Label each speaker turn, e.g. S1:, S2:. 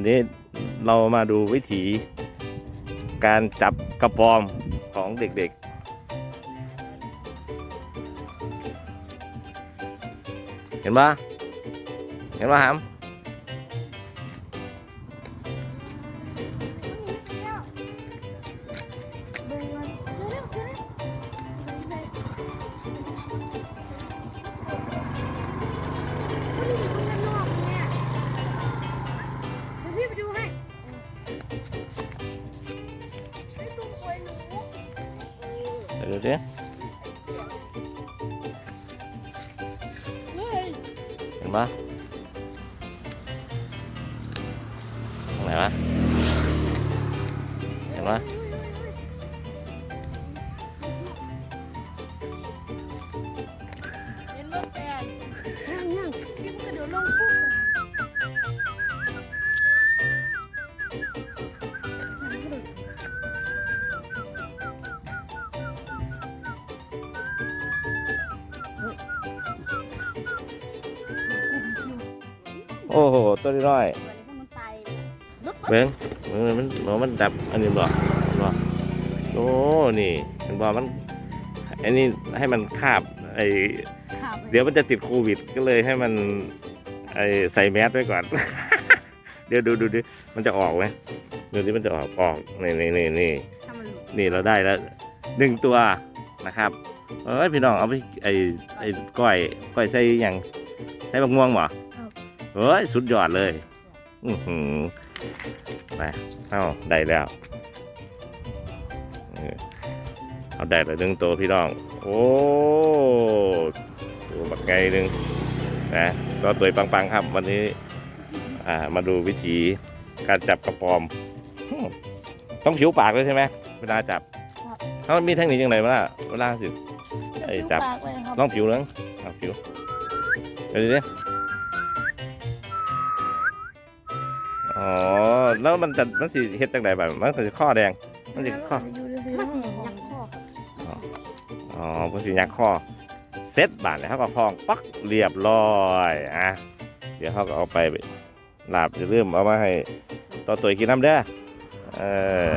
S1: วันนี้เรามาดูวิธีการจับกระปอมของเด็กๆ เห็นปะเห็นปะหาม เดี๋ยวดูดิ
S2: เฮ้ย
S1: เห็นปะตรงไหน
S2: โอ้
S1: โหตัวน้อย
S2: วันนี้พวกมันตายรถ
S1: เบิ้งเบิ้งมันมันมันดับอันนี้บ่บ่โอ้นี่เห็นบ่มันอันนี้ให้มันคาบไอ
S2: ขับ
S1: เดี๋ยวมันจะติดโควิด ก็เลยให้มันไอใส่แมสไว้ก่อน เดี๋ยวดูดูดิมันจะออกไหมดูดิมันจะออกออกนี่นี่นี่นี่
S2: ถ้ามันหลุด
S1: นี่เราได้แล้วหนึ่งตัวนะครับเอ้ยพี่น้องเอาไปไอไอก้อยก้อยใส่หยังใส่บักม่วงบ่ เฮ้ย สุดยอดเลย อือหือไปเอ้าได้แล้วเออเอาได้แล้วหนึ่งตัวพี่น้อง โอ้ตัวบักไงหนึ่งนะก็ตัวปังๆครับ วันนี้ อ่า มาดูวิธีการจับกระปอมอืมต้องผิวปากเลยใช่ไหมเวลาจับเขามีเทคนิคยังไงวะล่ะเวลาสิไอ้จับ
S2: ปากไว้นะครับ
S1: ลองผิวนึงเอาผิวเดี๋ยวดิ อ๋อแล้วมันจะมันสิเฮ็ดจังไดแบบมันสิข้อแดง มันสิข้อ
S2: มันสิยักข้อ
S1: อ๋อมันสิยักข้อเซ็ตบาทแล้วเขาก็คล้องปักเรียบร้อยอะเดี๋ยวเขาก็เอาไปลาบจะเริ่มเอามาให้ต่อตัวกินน้ำเด้อเออ